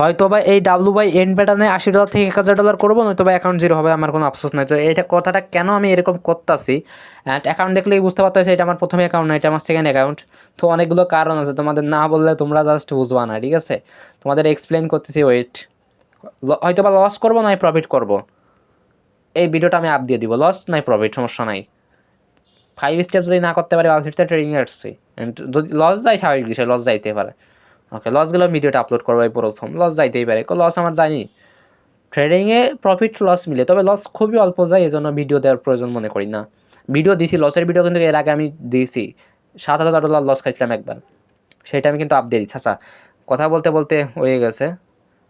হয়তো বা এই ডাব্লু বাই এন প্যাটার্নে আশি ডলার থেকে এক হাজার ডলার করব নয়তো বা অ্যাকাউন্ট জিরো হবে, আমার কোনো আফসোস নাই। তো এটা কথাটা কেন আমি এরকম করতেছি? অ্যান্ড অ্যাকাউন্ট দেখলেই বুঝতে পারতেছি এটা আমার প্রথম অ্যাকাউন্ট না, এটা আমার সেকেন্ড অ্যাকাউন্ট তো অনেকগুলো কারণ আছে, তোমাদের না বললে তোমরা জাস্ট বুঝবা না, ঠিক আছে? তোমাদের এক্সপ্লেন করতেছি ওয়েট হয়তো বা লস করব নয় প্রফিট করব। এই ভিডিওটা আমি আপ দিয়ে দিব লস নাই প্রফিট সমস্যা নাই। ফাইভ স্টেপ যদি না করতে পারি আলফিটটা ট্রেডিংয়ে আসছি। যদি লস যায়, স্বাভাবিক বিষয় লস যাইতে পারে। ওকে লসগুলো ভিডিওটা আপলোড করব এই প্রথম লস যাইতেই পারে। লস আমার যায়নি। ট্রেডিংয়ে প্রফিট লস মিলে। তবে লস খুবই অল্প যায় এই জন্য ভিডিও দেওয়ার প্রয়োজন মনে করি না। ভিডিও দিছি লসের ভিডিও কিন্তু এর আগে আমি দিয়েছি সাত হাজার ডলার লস খাইছিলাম একবার। সেটা আমি কিন্তু আপ দিয়ে দিচ্ছি আচ্ছা কথা বলতে বলতে হয়ে গেছে।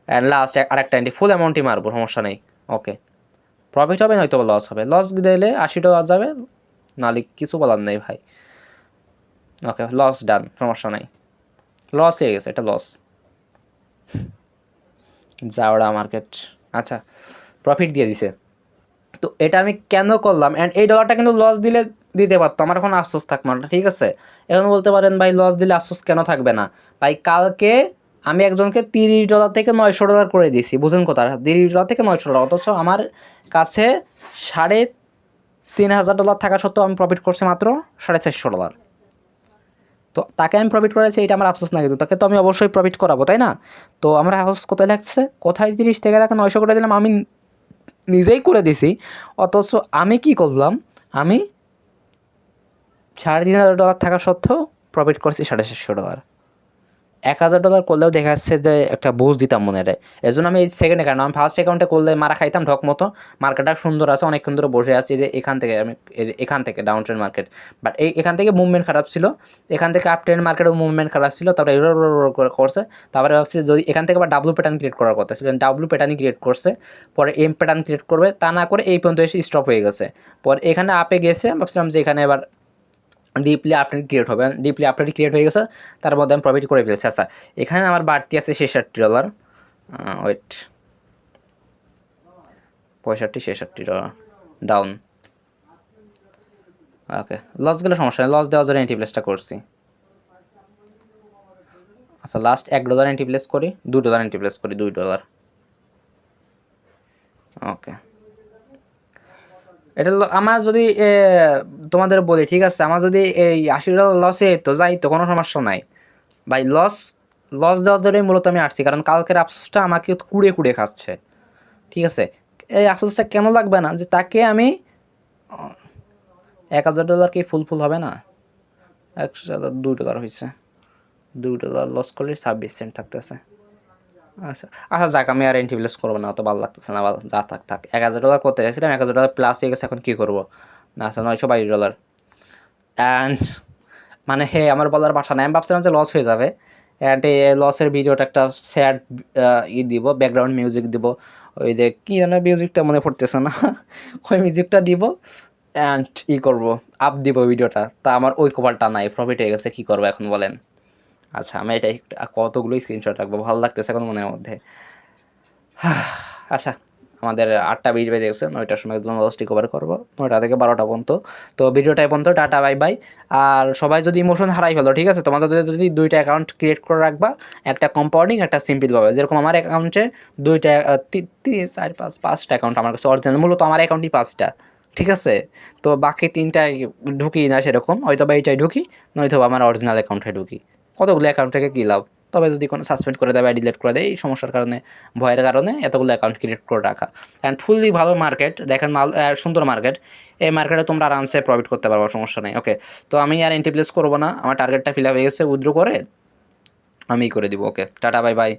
অ্যান্ড লাস্ট আরেকটা এন্টি ফুল অ্যামাউন্টই মারবো, সমস্যা নেই। ওকে প্রফিট হবে, নয়তো লস হবে। লস দিলে আশি টাকা যাবে নালে কিছু বলার নেই ভাই। ওকে লস ডান সমস্যা নাই। লস হয়ে গেছে, এটা লস জাওড়া মার্কেট আচ্ছা প্রফিট দিয়ে দিছে। তো এটা আমি কেন করলাম? অ্যান্ড এই ডলারটা কিন্তু লস দিলে দিতে পারতো। আমার এখন আফসোস থাকতো না, ঠিক আছে? এখন বলতে পারেন, ভাই লস দিলে আফসোস কেন থাকবে না? ভাই, কালকে আমি একজনকে তিরিশ ডলার থেকে নয়শো ডলার করে দিয়েছি। বুঝুন কথা, তিরিশ ডলার থেকে নয়শো ডলার অথচ আমার কাছে সাড়ে তিন হাজার ডলার থাকা সত্ত্বেও আমি প্রফিট করছি মাত্র সাড়ে চারশো ডলার তো তাকে আমি প্রফিট করেছি এটা আমার আফসোস না কিন্তু। তাকে তো আমি অবশ্যই প্রফিট করাবো, তাই না? তো আমার আফসোস কোথায় লাগছে? কোথায় তিরিশ থেকে তাকে নয়শো করে দিলাম, আমি নিজেই করে দিছি। অথচ আমি কি করলাম? আমি সাড়ে তিন হাজার ডলার থাকা সত্ত্বেও প্রফিট করছি সাড়ে চারশো ডলার এক হাজার ডলার করলেও দেখা যাচ্ছে যে একটা বুঝ দিতাম মনে রে এই জন্য আমি এই সেকেন্ড অ্যাকাউন্ট আমি ফার্স্ট অ্যাকাউন্টে করলে মারা খাইতাম ঢক মতো। মার্কেটটা সুন্দর আছে অনেকক্ষণ ধরে বসে আছি যে এখান থেকে আমি এখান থেকে ডাউন ট্রেন মার্কেট বাট এই এখান থেকে মুভমেন্ট খারাপ ছিল। এখান থেকে আপ ট্রেন মার্কেটও মুভমেন্ট খারাপ ছিল, তারপরে করে করছে। তারপরে ভাবছি যদি এখান থেকে আবার ডাব্লু প্যাটার্ন ক্রিয়েট করার কথা ছিল ডাব্লু প্যাটার্ন ক্রিয়েট করছে। পরে এম প্যাটার্ন ক্রিয়েট করবে, তা না করে এই পর্যন্ত এসে স্টপ হয়ে গেছে। পরে এখানে আপে গেছে ভাবছিলাম যে এখানে এবার ডিপলি আপডেট ক্রিয়েট হবে। ডিপলি আপডেট ক্রিয়েট হয়ে গেছে, তার মধ্যে আমি প্রফিট করে ফেলছি। আচ্ছা এখানে আমার বাড়তি আছে ছেষট্টি ডলার ওয়েট পঁয়ষট্টি, ছেষট্টি ডলার ডাউন ওকে লস গেলে সমস্যা নেই। লস দেওয়ার জন্য এন্টি প্লেসটা করছি। আচ্ছা লাস্ট এক ডলার এন্টি প্লেস করি, দু ডলার এন্টি প্লেস করি, দুই ডলার ওকে এটা আমার যদি তোমাদের বলি, ঠিক আছে? আমার যদি এই আশি ডলার লসে তো যাই, তো কোনো সমস্যা নাই। ভাই লস লস দেওয়ার ধরেই মূলত আমি আসছি, কারণ কালকের আফসোসটা আমাকে কুড়ে কুড়ে খাচ্ছে। ঠিক আছে? এই আফসোসটা কেন লাগবে না? যে তাকে আমি এক হাজার ডলার কি ফুল ফুল হবে না? একশো দুই ডলার হয়েছে দুই ডলার লস করলে ছাব্বিশ সেন্ট থাকতেছে। আচ্ছা আচ্ছা যাক, আমি আর এন্টিপ্লেস করব না, অত ভালো লাগতেছে না যা থাক থাক। এক হাজার ডলার করতে গেছিলাম এক হাজার ডলার প্লাস হয়ে গেছে, এখন কী করব? না আচ্ছা নয়শো বাইশ ডলার অ্যান্ড মানে হে, আমার বলার বাসা নাই আমি ভাবছিলাম যে লস হয়ে যাবে। অ্যান্ড এই লসের ভিডিওটা একটা স্যাড ই দিব ব্যাকগ্রাউন্ড মিউজিক দিব। ওই যে, কী যেন মিউজিকটা মনে পড়তেছে না। ওই মিউজিকটা দিব অ্যান্ড ই করব আপ দিব ভিডিওটা তা আমার ওই কভারটা নাই প্রফিট হয়ে গেছে, কী করব এখন বলেন? আচ্ছা আমি এটা একটু কতগুলো স্ক্রিনশট রাখব? ভালো লাগতেছে এখন মনের মধ্যে। আচ্ছা আমাদের আটটা বিশ বেজে গেছে, নয়টার সময় একদম লসটি কভার করব। নয়টা থেকে বারোটা পর্যন্ত। তো ভিডিওটা এই পর্যন্ত, টাটা বাই বাই আর সবাই যদি ইমোশন হারাই ফেলো, ঠিক আছে? তোমাদের যদি দুইটা অ্যাকাউন্ট ক্রিয়েট করে রাখবা, একটা কম্পাউন্ডিং একটা সিম্পল ভাবে। যেরকম আমার অ্যাকাউন্টে দুইটা তিন চার, পাঁচ, পাঁচটা অ্যাকাউন্ট আমার কাছে অরিজিনাল মূলত আমার অ্যাকাউন্টই পাঁচটা, ঠিক আছে? তো বাকি তিনটায় ঢুকি না সেরকম হয়তো বা এইটাই ঢুকি নয়তো আমার অরিজিনাল অ্যাকাউন্টে ঢুকি। কতগুলো অ্যাকাউন্ট থেকে কী লাভ? তবে যদি কোনো সাসপেন্ড করে দেয় বা ডিলেট করে দেয়, এই সমস্যার কারণে, ভয়ের কারণে এতগুলো অ্যাকাউন্ট ক্রিয়েট করে রাখা। অ্যান্ড ফুললি ভালো মার্কেট দেখেন মাল সুন্দর মার্কেট এই মার্কেটে তোমরা আরামসে প্রফিট করতে পারব, সমস্যা নেই ওকে তো আমি আর এন্টিপ্লেস করব না, আমার টার্গেটটা ফিল আপ হয়ে গেছে উইথড্র করে আমি করে দিব ওকে টাটা বাই বাই